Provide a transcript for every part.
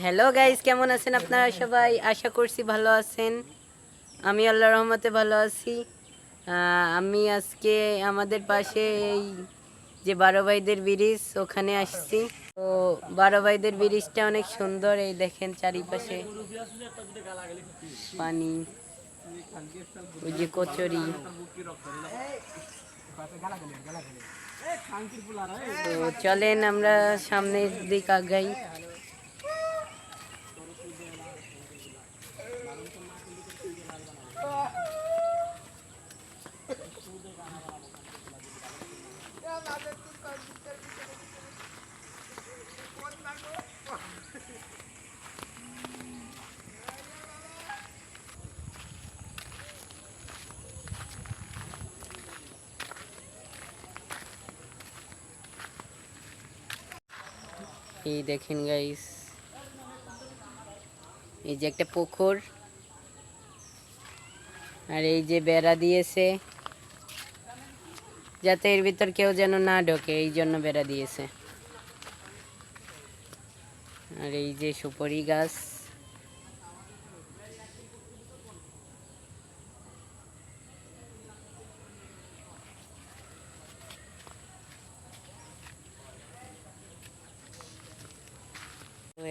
Hello guys কেমন আছেন আপনারা সবাই? আশা করছি ভালো আছেন। আমি আল্লাহ রহমতে ভালো আছি। আমি আজকে আমাদের পাশে এই যে বারো ভাইদের ব্রিজ, ওখানে আসছি। তো বারো ভাইদের ব্রিজটা অনেক সুন্দর, এই দেখেন চারিপাশে পানি, ওই যে কচুরি। তো চলেন আমরা সামনের দিক আগাই। এই দেখেন গাইস এই যে একটা পুকুর। আর এই যে বেড়া দিয়েছে, যাতে এর ভিতর কেউ যেন না ঢোকে, এই জন্য বেড়া দিয়েছে। আর এই যে সুপারি গাছ তো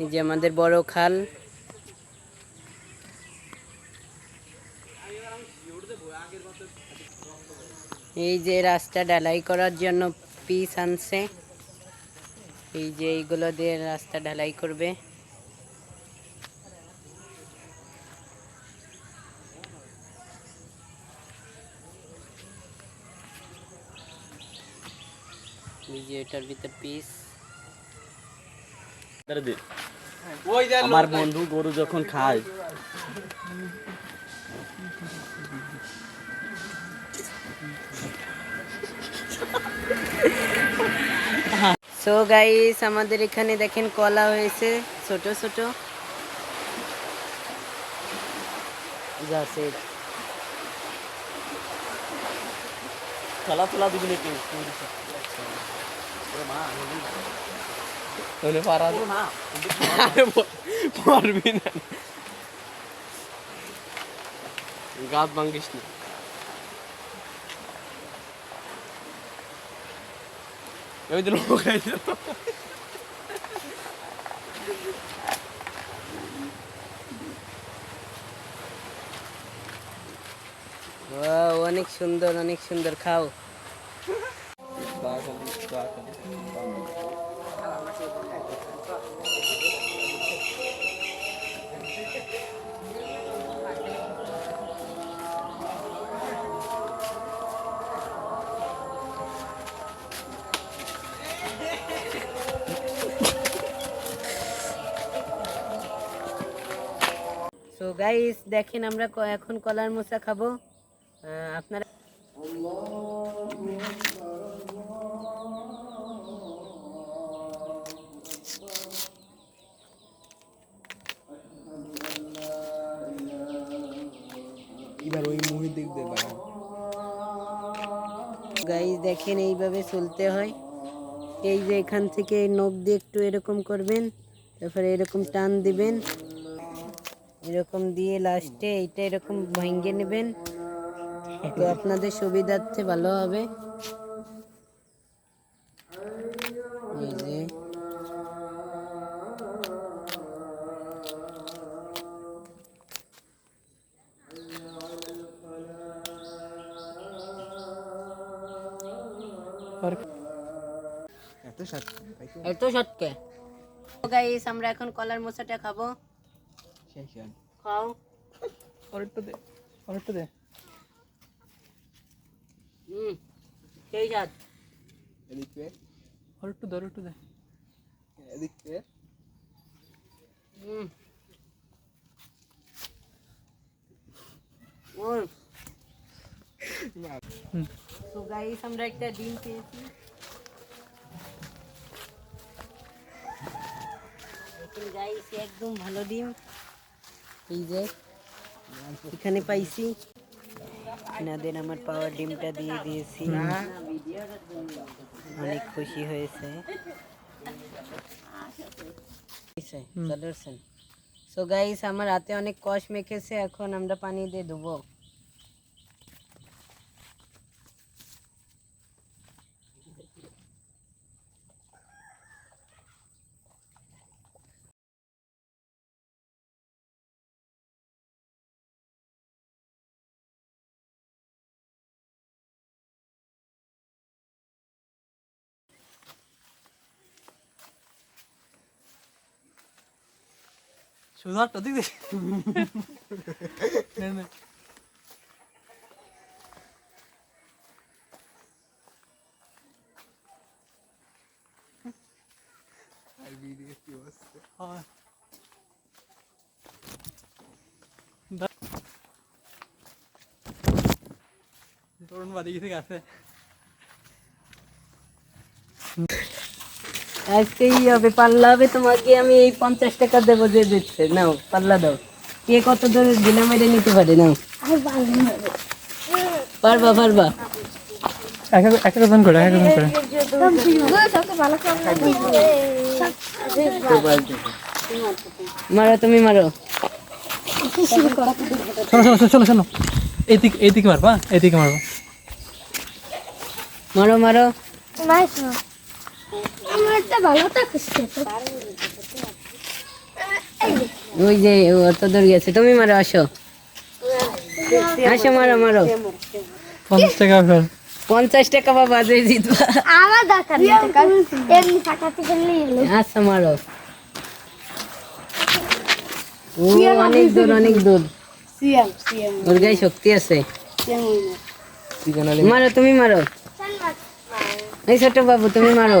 এই যে আমাদের বড় খাল। এই যে রাস্তা ঢালাই করার জন্য পিস আনছে। এই যে এইগুলো দিয়ে রাস্তা ঢালাই করবে। এই যে এটার ভিতর পিস আমার বন্ধু গরু যখন খায়। সো গাইস আমাদের এখানে দেখেন কলা হয়েছে ছোট ছোট। গাছের খেলাধুলা দিবি নাকি তাহলে পারা পারবি না গাছ ভাঙ্গিস না ওই অনেক সুন্দর অনেক সুন্দর খাও। গাইস দেখেন আমরা এখন কলার মোচা খাব। আপনারা এবার ওই দিয়ে বানাও গাইস দেখেন এইভাবে চলতে হয়। এই যে এখান থেকে নখ দিয়ে একটু এরকম করবেন তারপরে এরকম টান দিবেন। এরকম দিয়ে লাস্টে এইটা এরকম ভেঙে নেবেন। তো আপনাদের সুবিধার্থে ভালো হবে। এই যে। এত গাইস আমরা এখন কলার মোচাটা খাব। খাও আরেকটা দে আরেকটা দে হুম সেই স্বাদ এদিক পে আর একটু ধর একটু দে এদিক পে হুম। ওর তো গাইস আমরা একটা ডিম পেয়েছি দেখুন গাইস একদম ভালো ডিম এই যে এখানে পাইছি এনাদের আমার পাওয়ার ডিমটা দিয়ে দিয়েছি অনেক খুশি হয়েছে সো গাইস আমার হাতে অনেক কষ মেখেছে এখন আমরা পানি দিয়ে দেবো শুধু হাতটা দিক দে নে, নে। আর ভিডিও কি অবস্থা হয়। দা- তরুণ বাদিকে থেকে আছে আজকে এই হবে পাল্লা হবে তোমাকে আমি এই পঞ্চাশ টাকা দেবো যে দিচ্ছে। নাও পাল্লা দাও। কে কত ধরে দিলে মেরে নিতে পারে নাও। পারবা পারবা। এক এক- এক একজন করে এক একজন করে। মারো তুমি মারো। শোনো শোনো, শোনো শোনো এইদিকে এইদিকে মারবা এইদিকে মারবা। মারো মারো। একটা ভালো থাকছে ওই যে অত দূর গেছে। তুমি মারো আসো। আসো মারো মারো। পঞ্চাশ টাকা ফের। পঞ্চাশ টাকা বাবা যে জিতবা। আমার দরকার আচ্ছা মারো। ও অনেক দূর অনেক দূর। সিএম সিএম ওর গায়ে শক্তি আছে। মারো তুমি মারো। এই ছোট বাবু তুমি মারো।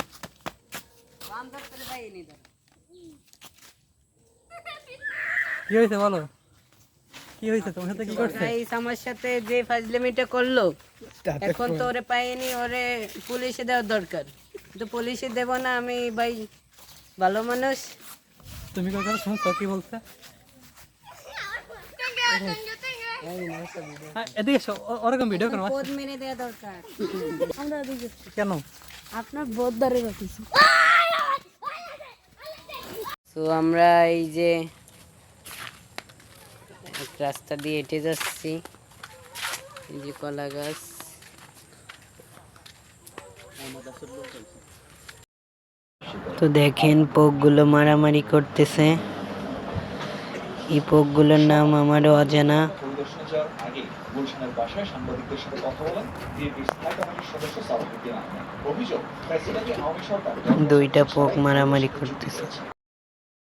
এই, কে হয়েছে বলো? কি হয়েছে? তোমার সাথে কি করছে? গাইস আমার সাথে যে ফাজলামিটা করল এখন তো ওরে পাইনি ওরে পুলিশে দেওয়ার দরকার। তো পুলিশে দেব না আমি ভাই ভালো মানুষ। তুমি কথা শুনছো? কি বলছে? হ্যাঁ, এদিকে ওরকম ভিডিও করো। মেরে দেওয়া দরকার। কেন? আপনার বোধ ধরে রাখিছি। তো আমরা এই যে রাস্তা দিয়ে হেঁটে যাচ্ছি। এই যে কলা গাছ। তো দেখেন, পোকগুলো মারামারি করতেছে। এই পোকগুলোর নাম আমারও অজানা। দুইটা পোক মারামারি করতেছে।